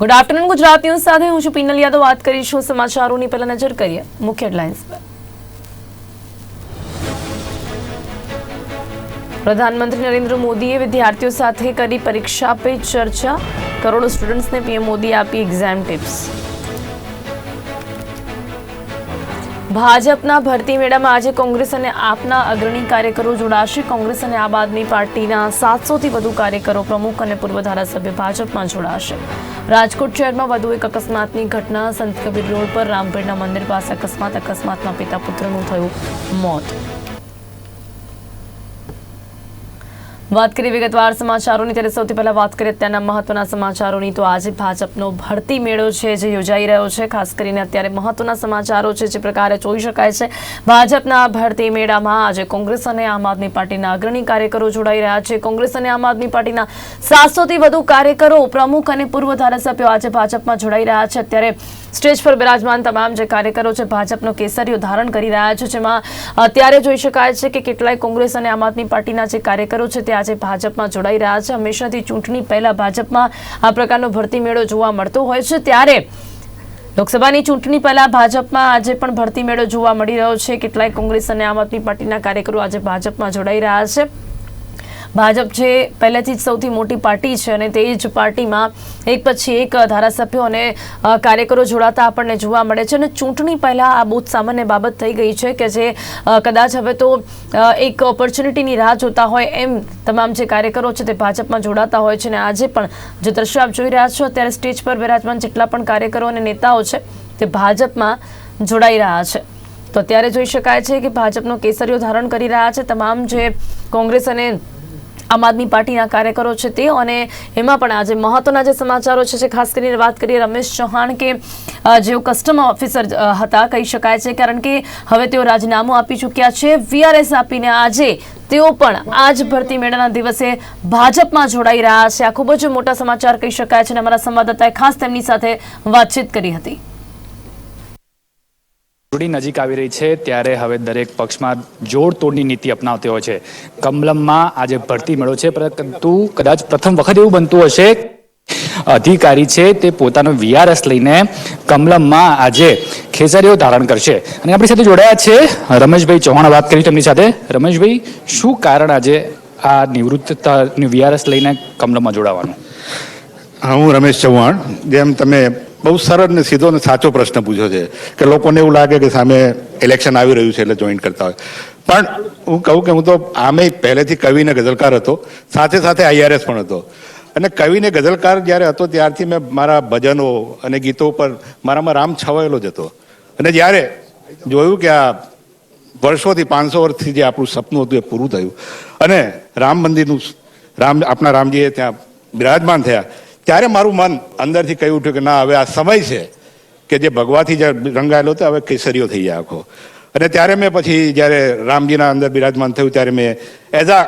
Good afternoon Gujarat news સાથે હું છું પિનલ યાદવ. વાત કરીશું સમાચારોની. પહેલા નજર કરીએ મુખ્ય હેડલાઇન્સ પર. પ્રધાનમંત્રી નરેન્દ્ર મોદીએ વિદ્યાર્થીઓ સાથે કરી પરીક્ષા પે ચર્ચા. કરોડો સ્ટુડન્ટ્સને પીએમ મોદીએ આપી એક્ઝામ ટિપ્સ ભાજપના ભરતી મેળામાં આજે કોંગ્રેસ અને આપના અગ્રણી કાર્યકરો જોડાશે. કોંગ્રેસ અને આમ આદમી પાર્ટીના સાતસોથી વધુ કાર્યકરો પ્રમુખ અને પૂર્વ ધારાસભ્ય ભાજપમાં જોડાશે. રાજકોટ શહેરમાં વધુ એક અકસ્માતની ઘટના. સંત કબીર રોડ પર રામપીરના મંદિર પાસે અકસ્માત. અકસ્માતમાં પિતા પુત્રનું થયું મોત. વાત કરીએ વિગતવાર સમાચારોની, ત્યારે સૌથી પહેલા વાત કરીએ અત્યારના મહત્વના સમાચારોની. તો આજે ભાજપનો ભરતી મેળો છે જે યોજાઈ રહ્યો છે. ખાસ કરીને અત્યારે મહત્વના સમાચારો છે જે પ્રકારે જોઈ શકાય છે. ભાજપના ભરતી મેળામાં આજે કોંગ્રેસ અને આમ આદમી પાર્ટીના અગ્રણી કાર્યકરો જોડાઈ રહ્યા છે. કોંગ્રેસ અને આમ આદમી પાર્ટીના સાતસોથી વધુ કાર્યકરો, પ્રમુખ અને પૂર્વ ધારાસભ્યો આજે ભાજપમાં જોડાઈ રહ્યા છે. અત્યારે સ્ટેજ પર બિરાજમાન તમામ જે કાર્યકરો છે, ભાજપનો કેસરીઓ ધારણ કરી રહ્યા છે, જેમાં અત્યારે જોઈ શકાય છે કે કેટલાય કોંગ્રેસ અને આમ આદમી પાર્ટીના જે કાર્યકરો છે, તે આજે ભાજપમાં જોડાઈ રહ્યા છે. હંમેશાથી ચૂંટણી પહેલા ભાજપમાં આ પ્રકારનો ભરતી મેળો જોવા મળતો હોય છે. ત્યારે લોકસભાની ચૂંટણી પહેલા ભાજપમાં આજે પણ ભરતી મેળો જોવા મળી રહ્યો છે. કેટલાય કોંગ્રેસ અને આમ આદમી પાર્ટીના કાર્યકરો આજે ભાજપમાં જોડાઈ રહ્યા છે. ભાજપ છે, પહેલેથી જ સૌથી મોટી પાર્ટી છે અને તે જ પાર્ટીમાં એક પછી એક ધારાસભ્યો અને કાર્યકરો જોડાતા આપણને જોવા મળે છે અને ચૂંટણી પહેલાં આ બહુ સામાન્ય બાબત થઈ ગઈ છે કે જે કદાચ હવે તો એક ઓપોર્ચ્યુનિટીની રાહ જોતા હોય એમ તમામ જે કાર્યકરો છે તે ભાજપમાં જોડાતા હોય છે અને આજે પણ જે દ્રશ્યો આપ જોઈ રહ્યા છો અત્યારે સ્ટેજ પર બિરાજમાન જેટલા પણ કાર્યકરો અને નેતાઓ છે તે ભાજપમાં જોડાઈ રહ્યા છે. તો અત્યારે જોઈ શકાય છે કે ભાજપનો કેસરીઓ ધારણ કરી રહ્યા છે. તમામ જે કોંગ્રેસ અને આમ આદમી પાર્ટીના કાર્યકરો છે તે અને એમાં પણ આજે મહત્વના જે સમાચારો છે ખાસ કરીને વાત કરીએ રમેશ ચૌહાણ કે જેઓ કસ્ટમ ઓફિસર હતા કહી શકાય છે, કારણ કે હવે તેઓ રાજીનામું આપી ચૂક્યા છે. વીઆરએસ આપીને આજે તેઓ પણ આજ ભરતી મેળાના દિવસે ભાજપમાં જોડાઈ રહ્યા છે. આ ખૂબ જ મોટા સમાચાર કહી શકાય છે અને અમારા સંવાદદાતાએ ખાસ તેમની સાથે વાતચીત કરી હતી. ચૂંટણી નજીક આવી રહી છે, ત્યારે હવે દરેક પક્ષમાં જોડતોડની નીતિ અપનાવતી હોય છે. કમલમમાં આજે ભરતી મેળો છે, પરંતુ કદાચ પ્રથમ વખત એવું બનતું હશે. અધિકારી છે, તે પોતાનો વીઆરએસ લઈને કમલમમાં આજે ખેસરીઓ ધારણ કરશે. અને આપણી સાથે જોડાયા છે રમેશભાઈ ચૌહાણ વાત કરી તેમની સાથે. રમેશભાઈ, શું કારણ આજે આ નિવૃત્ત વીઆરએસ લઈને કમલમમાં જોડાવાનું? હા, હું રમેશ ચૌહાણ. જેમ તમે બહુ સરળ ને સીધો ને સાચો પ્રશ્ન પૂછ્યો છે કે લોકોને એવું લાગે કે સામે ઇલેક્શન આવી રહ્યું છે એટલે જોઈન કરતા હોય. પણ હું કહું કે હું તો આમે પહેલેથી કવિ ને ગઝલકાર હતો, સાથે સાથે આઈઆરએસ પણ હતો. અને કવિને ગઝલકાર જ્યારે હતો ત્યારથી મેં મારા ભજનો અને ગીતો પર મારામાં રામ છવાયેલો જ હતો. અને જ્યારે જોયું કે આ વર્ષોથી પાંચસો વર્ષથી જે આપણું સપનું હતું એ પૂરું થયું. અને રામ મંદિરનું રામ આપણા રામજીએ ત્યાં બિરાજમાન થયા. ત્યારે મારું મન અંદરથી કહી ઉઠ્યું કે ના, હવે આ સમય છે કે જે ભગવાથી જે રંગાયેલો હતો, હવે કેસરીઓ થઈ જાય આખો. અને ત્યારે મેં પછી જ્યારે રામજીના અંદર બિરાજમાન થયું, ત્યારે મેં એઝ આ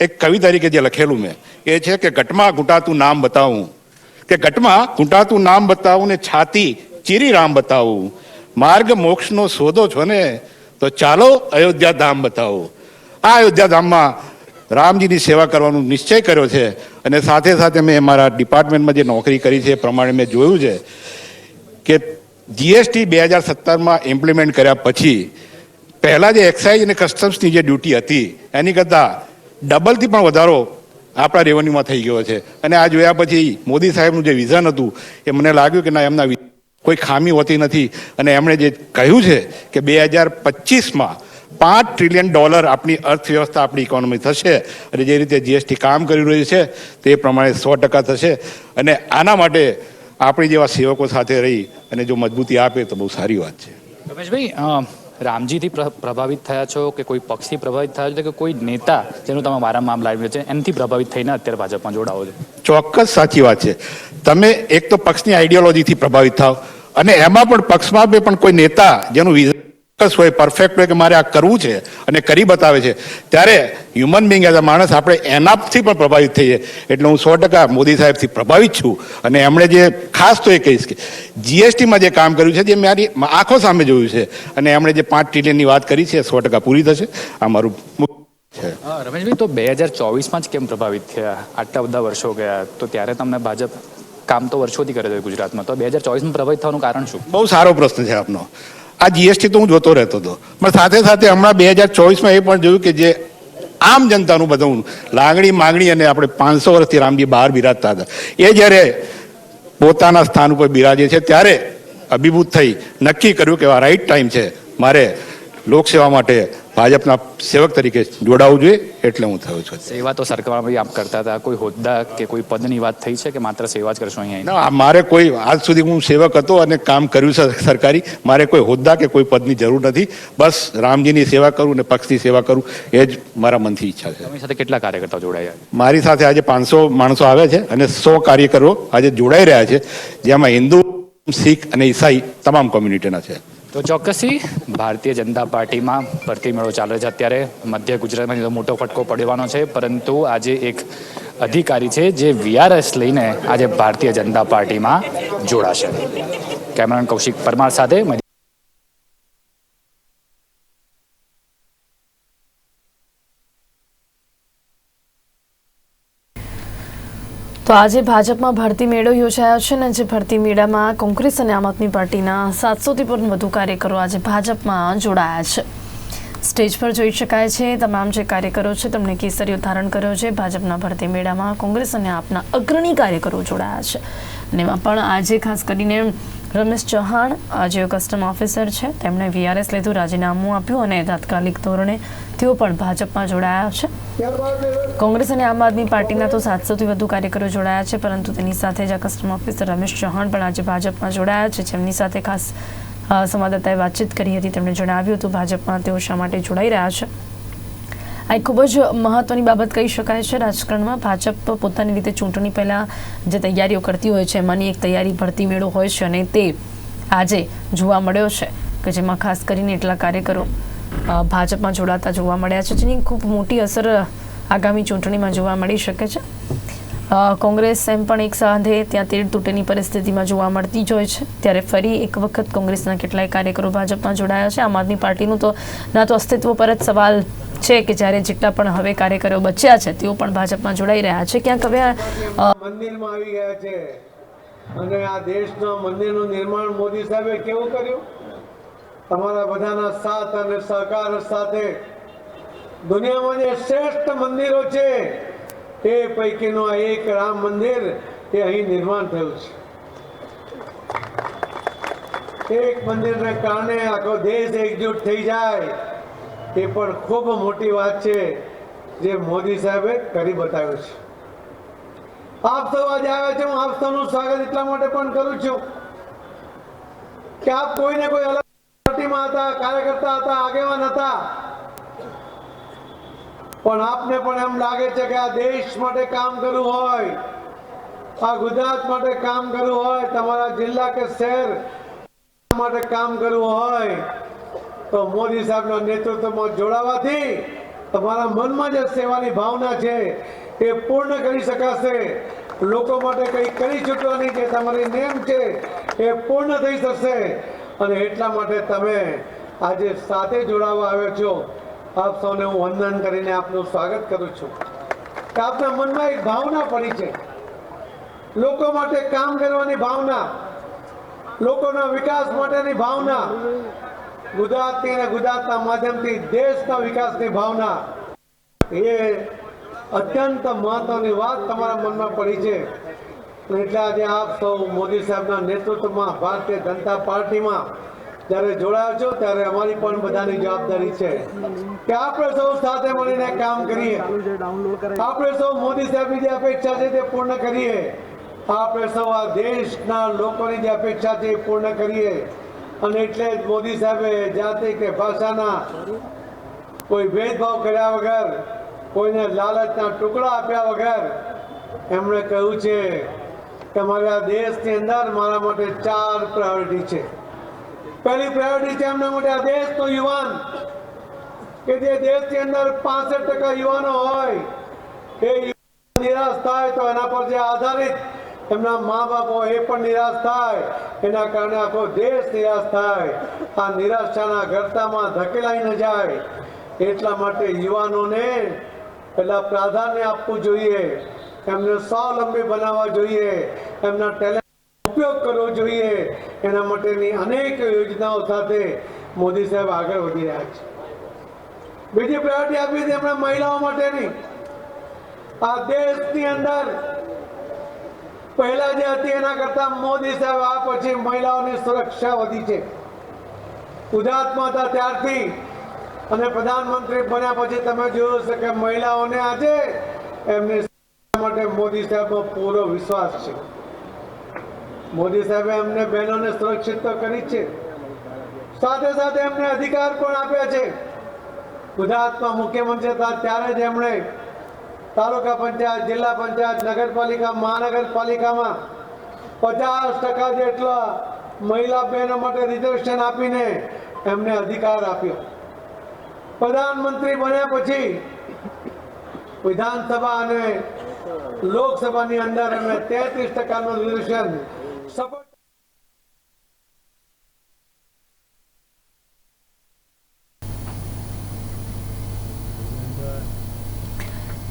એક કવિ તરીકે જે લખેલું મેં, એ છે કે ઘટમાં ઘૂંટાતું નામ બતાવું. કે ઘટમાં ઘૂંટાતું નામ બતાવું ને છાતી ચીરી રામ બતાવું. માર્ગ મોક્ષનો સોદો છો ને, તો ચાલો અયોધ્યા ધામ બતાવો. આ અયોધ્યા ધામમાં રામજીની સેવા કરવાનો નિશ્ચય કર્યો છે અને સાથે સાથે મેં મારા ડિપાર્ટમેન્ટમાં જે નોકરી કરી છે એ પ્રમાણે મેં જોયું છે કે જીએસટી બે હજાર સત્તરમાં ઇમ્પ્લિમેન્ટ કર્યા પછી પહેલાં જે એક્સાઇઝ અને કસ્ટમ્સની જે ડ્યુટી હતી, એની કરતાં ડબલથી પણ વધારો આપણા રેવન્યુમાં થઈ ગયો છે. અને આ જોયા પછી મોદી સાહેબનું જે વિઝન હતું, એ મને લાગ્યું કે ના, એમના કોઈ ખામી હોતી નથી. અને એમણે જે કહ્યું છે કે બે હજાર પચીસમાં પાંચ ટ્રિલિયન ડોલર આપણી અર્થવ્યવસ્થા આપણી ઇકોનોમી થશે અને જે રીતે જીએસટી કામ કરી રહ્યું છે તે પ્રમાણે સો ટકા થશે. અને આના માટે આપણી જેવા સેવકો સાથે રહી અને જો મજબૂતી આપે તો બહુ સારી વાત છે. રમેશભાઈ રામજીથી પ્રભાવિત થયા છો કે કોઈ પક્ષથી પ્રભાવિત થયા છો? કે કોઈ નેતા જેનું તમે મારા મામલા આવી છે એનાથી પ્રભાવિત થઈને અત્યારે ભાજપમાં જોડાવો છો? ચોક્કસ સાચી વાત છે. તમે એક તો પક્ષની આઈડિયોલોજીથી પ્રભાવિત થાવ અને એમાં પણ પક્ષમાં બી પણ કોઈ નેતા જેનું વિઝન ચોક્કસ હોય પરફેક્ટ હોય કે મારે આ કરવું છે અને કરી બતાવે છે. ત્યારે હ્યુમન બિંગ એઝ અ માણસ આપણે એનાથી પણ પ્રભાવિત થઈએ. એટલે હું સો ટકા મોદી સાહેબથી પ્રભાવિત છું. અને એમણે જે ખાસ તો એ કહીશ કે જીએસટીમાં જે કામ કર્યું છે જે મારી આંખો સામે જોયું છે. અને એમણે જે પાંચ ટ્રિલિયનની વાત કરી છે સો ટકા પૂરી થશે. આ મારું મુખ્ય છે. રમેશભાઈ તો બે હજાર ચોવીસમાં જ કેમ પ્રભાવિત થયા? આટલા બધા વર્ષો ગયા. તો ત્યારે તમને ભાજપ કામ તો વર્ષોથી કરે છે ગુજરાતમાં. તો બે હજાર ચોવીસમાં પ્રભાવિત થવાનું કારણ શું? બહુ સારો પ્રશ્ન છે આપનો. આ જીએસટી તો હું જોતો રહેતો હતો. પણ સાથે સાથે હમણાં બે હજાર ચોવીસમાં એ પણ જોયું કે જે આમ જનતાનું બધું લાગણી માગણી અને આપણે પાંચસો વર્ષથી રામજી બહાર બિરાજતા હતા. એ જ્યારે પોતાના સ્થાન ઉપર બિરાજે છે, ત્યારે અભિભૂત થઈ નક્કી કર્યું કે આ રાઈટ ટાઈમ છે. મારે લોકસેવા માટે ભાજપના સેવક તરીકે જોડાવવું જોઈએ એટલે હું થયો છું. સેવા તો સરકારમાં આપ કરતા હતા. કોઈ હોદ્દા કે કોઈ પદની વાત થઈ છે કે માત્ર સેવા જ કરશો અહીંયા? ના મારે કોઈ આજ સુધી હું સેવક હતો અને કામ કર્યું છે સરકારી. મારે કોઈ હોદ્દા કે કોઈ પદની જરૂર નથી. બસ રામજીની સેવા કરું અને પક્ષની સેવા કરું એ જ મારા મનથી ઈચ્છા છે. તમારી સાથે કેટલા કાર્યકર્તાઓ જોડાયા? મારી સાથે આજે પાંચસો માણસો આવે છે અને સો કાર્યકરો આજે જોડાઈ રહ્યા છે જેમાં હિન્દુ શીખ અને ઈસાઈ તમામ કોમ્યુનિટીના છે. તો ચોક્કસથી ભારતીય જનતા પાર્ટીમાં ભરતી મેળો ચાલે છે. અત્યારે મધ્ય ગુજરાતમાં મોટો ફટકો પડવાનો છે, પરંતુ આજે એક અધિકારી છે જે વીઆરએસ લઈને આજે ભારતીય જનતા પાર્ટીમાં જોડાશે. કેમેરાન કૌશિક પરમાર સાથે તો આજે ભાજપમાં ભરતી મેળો યોજાયો છે ને જે ભરતી મેળામાં કોંગ્રેસ અને આમ આદમી પાર્ટીના સાતસોથી પણ વધુ કાર્યકરો આજે ભાજપમાં જોડાયા છે. સ્ટેજ પર જોઈ શકાય છે, તમામ જે કાર્યકરો છે તેમણે કેસરીઓ ધારણ કર્યો છે. ભાજપના ભરતી મેળામાં કોંગ્રેસ અને આપના અગ્રણી કાર્યકરો જોડાયા છે. અને એમાં પણ આજે ખાસ કરીને રમેશ ચૌહાણ, આજે કસ્ટમ ઓફિસર છે. તેમણે વીઆરએસ લીધું, રાજીનામું આપ્યું અને તાત્કાલિક ધોરણે તેઓ પણ ભાજપમાં જોડાયા છે. કોંગ્રેસ અને આમ આદમી પાર્ટીના તો સાતસોથી વધુ કાર્યકરો જોડાયા છે, પરંતુ તેની સાથે જ આ કસ્ટમ ઓફિસર રમેશ ચૌહાણ પણ આજે ભાજપમાં જોડાયા છે. જેમની સાથે ખાસ સંવાદદાતાએ વાતચીત કરી હતી, તેમણે જણાવ્યું હતું, ભાજપમાં તેઓ શા માટે જોડાઈ રહ્યા છે? આ ખૂબ જ મહત્વની બાબત કહી શકાય છે. રાજકારણમાં ભાજપ પોતાની રીતે ચૂંટણી પહેલાં જે તૈયારીઓ કરતી હોય છે, એમાંની એક તૈયારી ભરતી મેળો હોય છે અને તે આજે જોવા મળ્યો છે કે જેમાં ખાસ કરીને એટલા કાર્યકરો ભાજપમાં જોડાતા જોવા મળ્યા છે, જેની ખૂબ મોટી અસર આગામી ચૂંટણીમાં જોવા મળી શકે છે. કોંગ્રેસ એમ પણ એક સાંધે ત્યાં તેડ તૂટેની પરિસ્થિતિમાં જોવા મળતી જ હોય છે. ત્યારે ફરી એક વખત કોંગ્રેસના કેટલાય કાર્યકરો ભાજપમાં જોડાયા છે. આમ આદમી પાર્ટીનું તો ના તો અસ્તિત્વ પર જ સવાલ છે કે જ્યારે જેટલા પણ હવે કાર્યકરો બચ્યા છે, તેઓ પણ ભાજપમાં જોડાઈ રહ્યા છે. ક્યાંક હવે મંદિરમાં આવી ગયા છે. અને આ દેશના મંદિરનું નિર્માણ મોદી સાહેબે કેવું કર્યું? તમારા બધાના સાથ અને સહકાર સાથે દુનિયામાં જે શ્રેષ્ઠ મંદિરો છે એ પૈકીનો એક રામ મંદિર એ અહીં નિર્માણ થયું છે. એક મંદિરને કારણે આખો દેશ એકજૂટ થઈ જાય. એ પણ ખૂબ મોટી વાત છે જે મોદી સાહેબે કરી બતાવ્યું છે. આપ સૌ આજે આવ્યા છે, હું આપ સૌનું સ્વાગત એટલા માટે પણ કરું છું કે આપ કોઈને કોઈ અલગ પાર્ટીમાં હતા, કાર્યકર્તા હતા, આગેવાન હતા પણ આપને પણ એમ લાગે છે કે આ દેશ માટે કામ કરવું હોય, આ ગુજરાત માટે કામ કરવું હોય, તમારા જિલ્લા કે શહેર માટે કામ કરવું હોય, તો મોદી સાહેબના નેતૃત્વમાં જોડાવાથી તમારા મનમાં જે સેવાની ભાવના છે એ પૂર્ણ કરી શકાશે. લોકો માટે કંઈ કરી ચૂકવાની જે તમારી નેમ છે એ પૂર્ણ થઈ શકશે અને એટલા માટે તમે આજે સાથે જોડાવા આવ્યો છો. આપ સૌને હું વંદન કરીને આપનું સ્વાગત કરું છું. કે આપના મનમાં એક ભાવના પડી છે. લોકો માટે કામ કરવાની ભાવના, લોકોના વિકાસ માટેની ભાવના, ગુજરાતની અને ગુજરાતના માધ્યમથી દેશના વિકાસની ભાવના. એ અત્યંત મહત્વની વાત તમારા મનમાં પડી છે. એટલે આજે આપ સૌ મોદી સાહેબના નેતૃત્વમાં ભારતીય જનતા પાર્ટીમાં જ્યારે જોડાયા છો ત્યારે અમારી પણ બધાની જવાબદારી છે કે આપણે સૌ સાથે મળીને કામ કરીએ. આપણે સૌ મોદી સાહેબની જે અપેક્ષા છે તે પૂર્ણ કરીએ. આપણે સૌ આ દેશના લોકોની જે અપેક્ષા છે એ પૂર્ણ કરીએ. અને એટલે જ મોદી સાહેબે જાતિ કે ભાષાના કોઈ ભેદભાવ કર્યા વગર, કોઈને લાલચના ટુકડા આપ્યા વગર, એમણે કહ્યું છે કે મારા દેશની અંદર મારા માટે ચાર પ્રાયોરિટી છે. પહેલી પ્રાયોરિટી છે એમના માટે આ દેશનો યુવાન. કે જે દેશની અંદર પાસઠ ટકા યુવાનો હોય, એ નિરાશ થાય તો એના પર જે આધારિત એમના મા બાપ હોય એ પણ નિરાશ થાય. એના કારણે આખો દેશ નિરાશ થાય. આ નિરાશાના ગરતામાં ધકેલાઈ ન જાય. એટલા માટે યુવાનોને પહેલા પ્રાધાન્ય આપવું જોઈએ. એમને સ્વાવલંબી બનાવવા જોઈએ. એમના ટેલેન્ટ ઉપયોગ કરવો જોઈએ. એના માટેની અનેક યોજનાઓ સાથે મોદી સાહેબ આગળ વધી રહ્યા છે. બીજી પ્રાયોરિટી આપી હતી એમણે મહિલાઓ માટેની. આ દેશની અંદર પહેલા જે હતી એના કરતા મોદી સાહેબ આ પછી મહિલાઓની સુરક્ષા વધી છે. ગુજરાતમાં હતા ત્યારથી અને પ્રધાનમંત્રી બન્યા પછી તમે જોયું હશે કે મહિલાઓને આજે એમની માટે મોદી સાહેબનો પૂરો વિશ્વાસ છે. મોદી સાહેબે એમને બહેનોને સુરક્ષિત તો કરી છે. સાથે સાથે એમને અધિકાર પણ આપ્યા છે. ગુજરાતમાં મુખ્યમંત્રી હતા ત્યારે જ એમણે તાલુકા પંચાયત, જિલ્લા પંચાયત, નગરપાલિકા, મહાનગરપાલિકામાં પચાસ ટકા જેટલા મહિલા બહેનો માટે રિઝર્વેશન આપીને એમને અધિકાર આપ્યો. પ્રધાનમંત્રી બન્યા પછી વિધાનસભા અને લોકસભાની અંદર એમને તેત્રીસ ટકાનું રિઝર્વેશન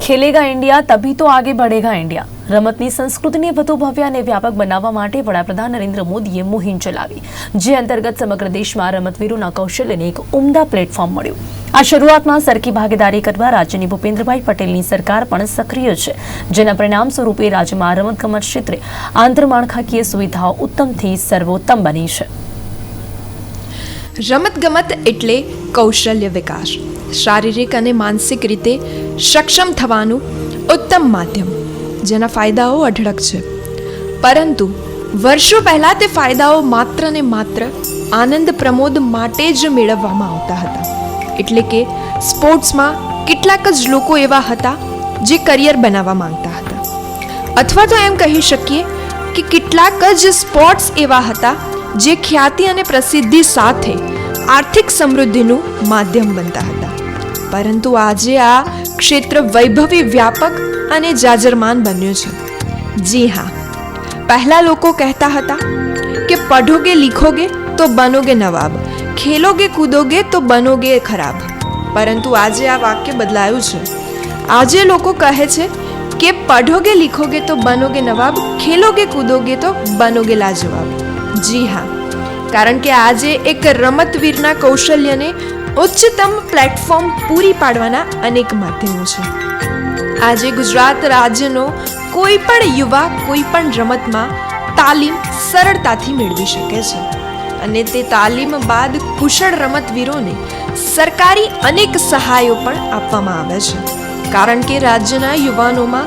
ખેલેગા ઇન્ડિયા, તભી તો આગે બઢેગા ઇન્ડિયા. રમતની સંસ્કૃતિને વધુ ભવ્ય અને વ્યાપક બનાવવા માટે વડાપ્રધાન નરેન્દ્ર મોદીએ મુહિમ ચલાવી, જે અંતર્ગત સમગ્ર દેશમાં રમતવીરોના કૌશલ્યને એક ઉમદા પ્લેટફોર્મ મળ્યું. આ શરૂઆતમાં સરખી ભાગીદારી કરવા રાજ્યની ભૂપેન્દ્રભાઈ પટેલની સરકાર પણ સક્રિય છે, જેના પરિણામ સ્વરૂપે રાજ્યમાં રમતગમત ક્ષેત્રે આંતરમાળખાકીય સુવિધાઓ ઉત્તમથી સર્વોત્તમ બની છે. રમતગમત એટલે કૌશલ્ય વિકાસ. શારીરિક અને માનસિક રીતે સક્ષમ થવાનું ઉત્તમ માધ્યમ, જેના ફાયદાઓ અઢળક છે. પરંતુ વર્ષો પહેલાં તે ફાયદાઓ માત્ર ને માત્ર આનંદ પ્રમોદ માટે જ મેળવવામાં આવતા હતા. એટલે કે સ્પોર્ટ્સમાં કેટલાક જ લોકો એવા હતા જે કરિયર બનાવવા માંગતા હતા. અથવા તો એમ કહી શકીએ કે કેટલાક જ સ્પોર્ટ્સ એવા હતા જે ખ્યાતિ અને પ્રસિદ્ધિ સાથે આર્થિક સમૃદ્ધિનું માધ્યમ બનતા હતા. પરંતુ આજે આ ક્ષેત્ર વૈભવી, વ્યાપક અને જાજરમાન બન્યું છે. જી હા, પહેલા લોકો કહેતા હતા કે પઢોગે લીખોગે તો બનોગે નવાબ, ખેલોગે કૂદોગે તો બનોગે ખરાબ. પરંતુ આજે આ વાક્ય બદલાયું છે. આજે લોકો કહે છે કે પઢોગે લીખોગે તો બનોગે નવાબ, ખેલોગે કૂદોગે તો બનોગે લાજવાબ. જી હા. કારણ કે આજે એક રમતવીરના કૌશલ્યને ઉચ્ચતમ પ્લેટફોર્મ પૂરી પાડવાના અનેક માધ્યમો છે. આજે ગુજરાત રાજ્યનો કોઈ પણ યુવા, કોઈ પણ રમતમાં તાલીમ સરળતાથી મેળવી શકે છે. અને તે તાલીમ બાદ કુશળ રમતવીરોને સરકારી અનેક સહાયો પણ આપવામાં આવે છે. કારણ કે રાજ્યના યુવાનોમાં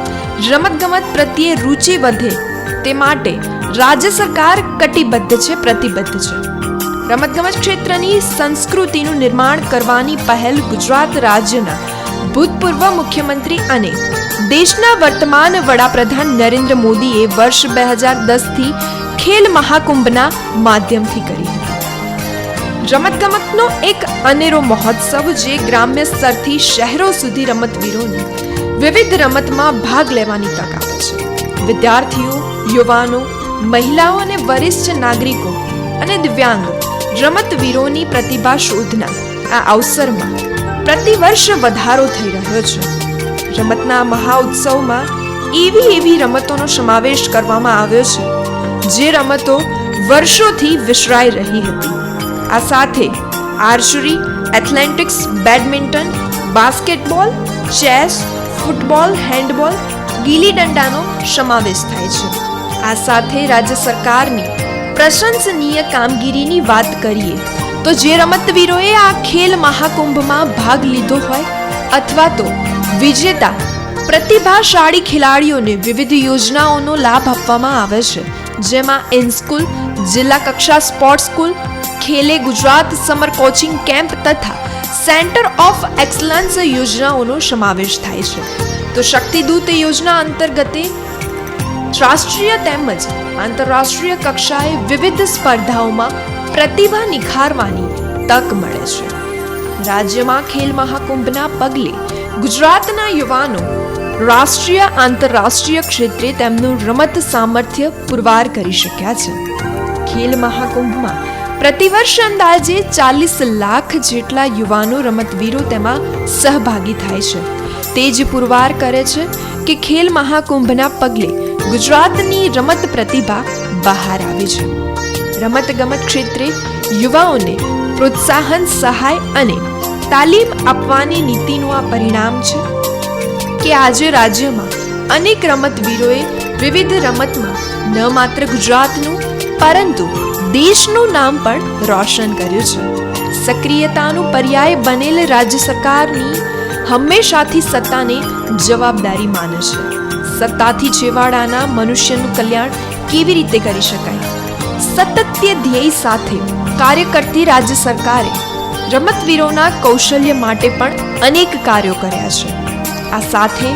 રમતગમત પ્રત્યે રુચિ વધે તે માટે રાજ્ય સરકાર કટિબદ્ધ છે, પ્રતિબદ્ધ છે. રમતગમત ક્ષેત્રની સંસ્કૃતિનું નિર્માણ કરવાની પહેલ ગુજરાત રાજ્યના ભૂતપૂર્વ મુખ્યમંત્રી અને દેશના વર્તમાન વડાપ્રધાન નરેન્દ્ર મોદીએ વર્ષ બે હજાર દસથી ખેલ મહાકુંભના માધ્યમથી કરી રમતગમતનો એક અનેરો મહોત્સવ જે ગ્રામ્ય સ્તરથી શહેરો સુધી રમતવીરોને વિવિધ રમતમાં ભાગ લેવાની તક આપે છે. વિદ્યાર્થીઓ, યુવાનો મહિલાઓ અને વરિષ્ઠ નાગરિકો અને દિવ્યાંગ રમતવીરોની પ્રતિભા શોધના આ અવસરમાં પ્રતિવર્ષ વધારો થઈ રહ્યો છે. રમતના મહાઉત્સવમાં એવી એવી રમતોનો સમાવેશ કરવામાં આવ્યો છે, જે રમતો વર્ષોથી વિસરાઈ રહી હતી. આ સાથે archery athletics badminton basketball chess football handball ગીલી દંડાનો સમાવેશ થાય છે. આ સાથે રાજ્ય સરકારની પ્રશંસનીય કામગીરીની વાત કરીએ, તો જે રમતવીરોએ આ ખેલ મહાકુંભમાં ભાગ લીધો હોય અથવા તો વિજેતા પ્રતિભાશાળી ખેલાડીઓને વિવિધ યોજનાઓનો લાભ આપવામાં આવે છે, જેમાં ઇન સ્કૂલ, જિલ્લા કક્ષા sports school, Khele Gujarat summer coaching camp તથા સેન્ટર ઓફ એક્સલન્સ યોજનાઓનો સમાવેશ થાય છે. તો શક્તિદૂત યોજના અંતર્ગતે રાષ્ટ્રીય તેમજ આંતરરાષ્ટ્રીય કક્ષાએ વિવિધ સ્પર્ધાઓમાં પ્રતિભા નિખારવાની તક મળે છે. રાજ્યમાં ખેલ મહાકુંભના પગલે ગુજરાતના યુવાનો રાષ્ટ્રીય આંતરરાષ્ટ્રીય ક્ષેત્રે તેમનું રમત સામર્થ્ય પુરવાર કરી શક્યા છે. ખેલ મહાકુંભમાં પ્રતિવર્ષ અંદાજે ચાલીસ લાખ જેટલા યુવાનો રમતવીરો તેમાં સહભાગી થાય છે. તે જ પુરવાર કરે છે કે ખેલ મહાકુંભના પગલે ગુજરાતની રમત પ્રતિભા બહાર આવી છે. રમત ગમત ક્ષેત્રે યુવાઓને પ્રોત્સાહન, સહાય અને તાલીમ આપવાની નીતિનું આ પરિણામ છે કે આજે રાજ્યમાં અનેક રમતવીરોએ વિવિધ રમતમાં ન માત્ર ગુજરાતનું, પરંતુ દેશનું નામ પણ રોશન કર્યું છે. સક્રિયતાનું પર્યાય બનેલ રાજ્ય સરકારની હંમેશાથી સત્તાને જવાબદારી માને છે. સત્તાથી છેવાડાના મનુષ્યનું કલ્યાણ કેવી રીતે કરી શકાય? સતત્ય ધ્યેય સાથે કાર્ય કરતી રાજ્ય સરકારે રમતવીરોના કૌશલ્ય માટે પણ અનેક કાર્યો કર્યા છે. આ સાથે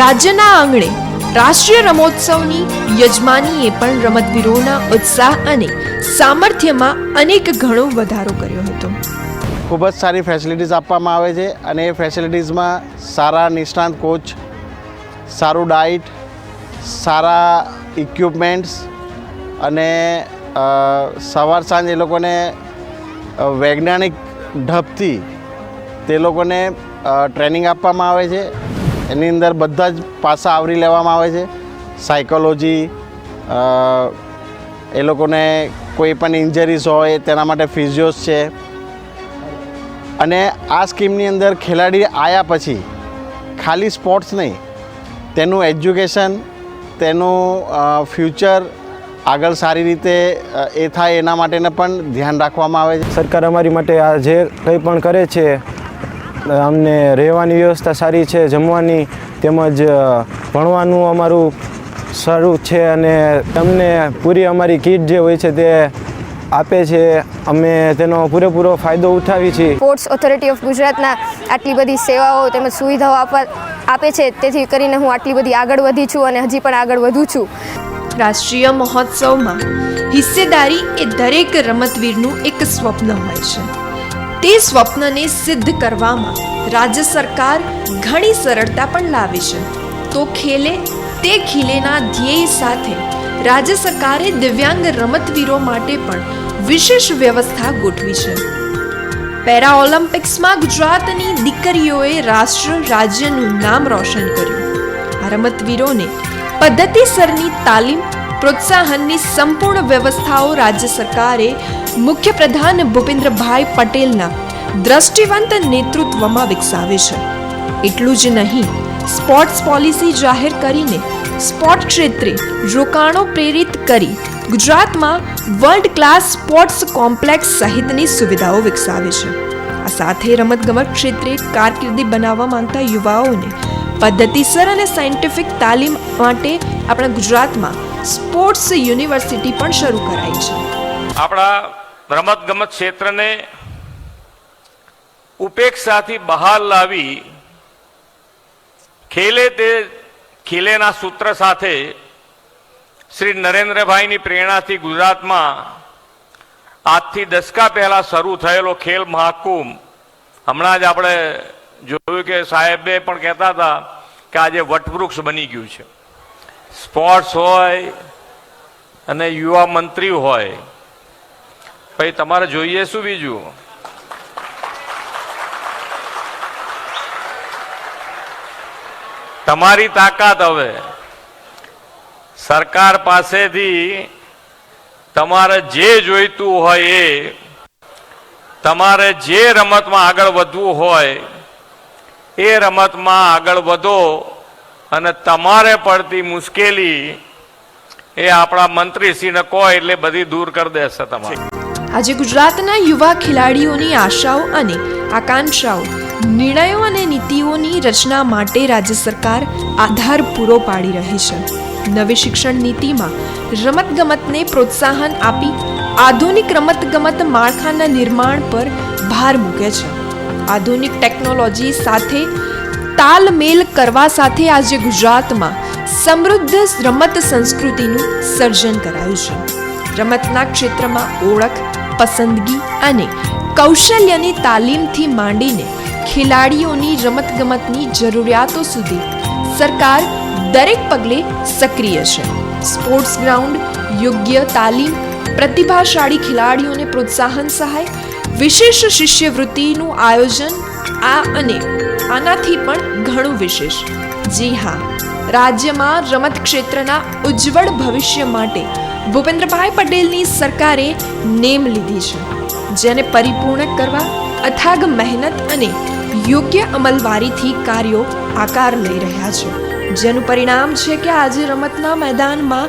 રાજ્યના આંગણે રાષ્ટ્રીય રમોત્સવની યજમાનીએ પણ રમતવીરોના ઉત્સાહ અને સામર્થ્યમાં અનેક ઘણો વધારો કર્યો હતો. ખૂબ જ સારી ફેસિલિટીઝ આપવામાં આવે છે અને એ ફેસિલિટીઝમાં સારા નિષ્ણાંત કોચ સારું ડાઇટ, સારા ઇક્વિપમેન્ટ્સ અને સવાર સાંજ એ લોકોને વૈજ્ઞાનિક ઢબથી તે લોકોને ટ્રેનિંગ આપવામાં આવે છે. એની અંદર બધા જ પાસા આવરી લેવામાં આવે છે. સાયકોલોજી એ લોકોને કોઈ પણ ઇન્જરીઝ હોય તેના માટે ફિઝિયોસ છે. અને આ સ્કીમની અંદર ખેલાડી આવ્યા પછી ખાલી સ્પોર્ટ્સ નહીં તેનું એજ્યુકેશન, તેનું ફ્યુચર આગળ સારી રીતે એ થાય એના માટેને પણ ધ્યાન રાખવામાં આવે છે. સરકાર અમારી માટે આ જે કંઈ પણ કરે છે, અમને રહેવાની વ્યવસ્થા સારી છે, જમવાની તેમજ ભણવાનું અમારું સારું છે અને તમને પૂરી અમારી કીટ જે હોય છે તે આપે છે. અમે તેનો પૂરેપૂરો ફાયદો ઉઠાવી છીએ સ્પોર્ટ્સ ઓથોરિટી ઓફ ગુજરાતના આટલી બધી સેવાઓ તેમજ સુવિધાઓ આપવા આપે છે. તેથી કરીને હું આટલી બધી આગળ વધી છું અને હજી પણ આગળ વધું છું. રાષ્ટ્રીય મહોત્સવમાં હિસ્સેદારી એ દરેક રમતવીરનું એક સ્વપ્ન હોય છે. તે સ્વપ્નને સિદ્ધ કરવામાં રાજ્ય સરકાર ઘણી સરળતા પણ લાવી છે. તો ખેલે તે ખીલેના ધ્યેય સાથે રાજ્ય સરકારે દિવ્યાંગ રમતવીરો માટે પણ વિશેષ વ્યવસ્થા ગોઠવી છે. પેરા ઓલિમ્પિક્સમાં ગુજરાતની દીકરીઓએ રાષ્ટ્ર રાજ્યનું નામ રોશન કર્યું. આ રમતવીરોને પદ્ધતિસરની તાલીમ, પ્રોત્સાહનની સંપૂર્ણ વ્યવસ્થાઓ રાજ્ય સરકારે મુખ્યપ્રધાન ભૂપેન્દ્રભાઈ પટેલના દ્રષ્ટિવંત નેતૃત્વમાં વિકસાવી છે. એટલું જ નહીં સ્પોર્ટ્સ પોલિસી જાહેર કરીને સ્પોર્ટ ક્ષેત્રે રોકાણો પ્રેરિત કરી ગુજરાતમાં વર્લ્ડ ક્લાસ સ્પોર્ટ્સ કોમ્પ્લેક્સ સહિતની સુવિધાઓ વિકસાવે છે. આ સાથે રમતગમત ક્ષેત્રે કારકિર્દી બનાવવા માંગતા યુવાઓને પદ્ધતિસર અને સાયન્ટિફિક તાલીમ માટે આપણા ગુજરાતમાં સ્પોર્ટ્સ યુનિવર્સિટી પણ શરૂ કરાઈ છે. આપણા રમતગમત ક્ષેત્રને ઉપેક્ષાથી બહાર લાવી ખેલે તે ખીલેના સૂત્ર સાથે શ્રી નરેન્દ્રભાઈની પ્રેરણાથી ગુજરાતમાં આજથી દસકા પહેલાં શરૂ થયેલો ખેલ મહાકુંભ. હમણાં જ આપણે જોયું કે સાહેબે પણ કહેતા હતા કે આજે વટવૃક્ષ બની ગયું છે. સ્પોર્ટ્સ હોય અને યુવા મંત્રી હોય. ભાઈ તમારે જોઈએ શું બીજું? તમારી તાકાત હવે. સરકાર પાસેથી તમારે જે જોઈતું હોય એ, તમારે જે રમતમાં આગળ વધવું હોય, એ રમતમાં આગળ વધો અને તમારે પડતી મુશ્કેલી એ આપણા મંત્રીશ્રીને કહો એટલે બધી દૂર કરી દેશે તમારે. આજે ગુજરાતના યુવા ખેલાડીઓની આશાઓ અને આકાંક્ષાઓ નિર્ણયો અને નીતિઓની રચના માટે રાજ્ય સરકાર આધાર પૂરો પાડી રહી છે. નવી શિક્ષણ નીતિમાં રમતગમતને પ્રોત્સાહન આપી આધુનિક રમતગમત માળખાના નિર્માણ પર ભાર મૂકે છે. આધુનિક ટેકનોલોજી સાથે તાલમેલ કરવા સાથે આજે ગુજરાતમાં સમૃદ્ધ રમત સંસ્કૃતિનું સર્જન કરાયું છે. રમતના ક્ષેત્રમાં ઓળખ, પસંદગી અને કૌશલ્યની તાલીમથી માંડીને ખેલાડીઓની રમતગમતની જરૂરિયાતો સુધી સરકાર દરેક પગલે સક્રિય છે. સ્પોર્ટ્સ ગ્રાઉન્ડ, યોગ્ય તાલીમ, પ્રતિભાશાળી ખેલાડીઓને પ્રોત્સાહન સહાય, વિશેષ શિષ્યવૃત્તિનું આયોજન, આ અને આનાથી પણ ઘણું વિશેષ. જી હા, રાજ્યમાં રમત ક્ષેત્રના ઉજ્જવળ ભવિષ્ય માટે ભૂપેન્દ્રભાઈ પટેલની સરકારે નેમ લીધી છે, જેને પરિપૂર્ણ કરવા અથાગ મહેનત અને યોગ્ય અમલવારીથી કાર્યો આકાર લઈ રહ્યા છે. જેનું પરિણામ છે કે આજે રમતના મેદાનમાં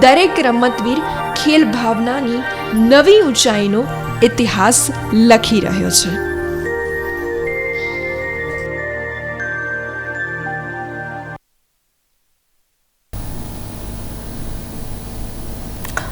દરેક રમતવીર ખેલ ભાવનાની નવી ઊંચાઈનો ઇતિહાસ લખી રહ્યો છે.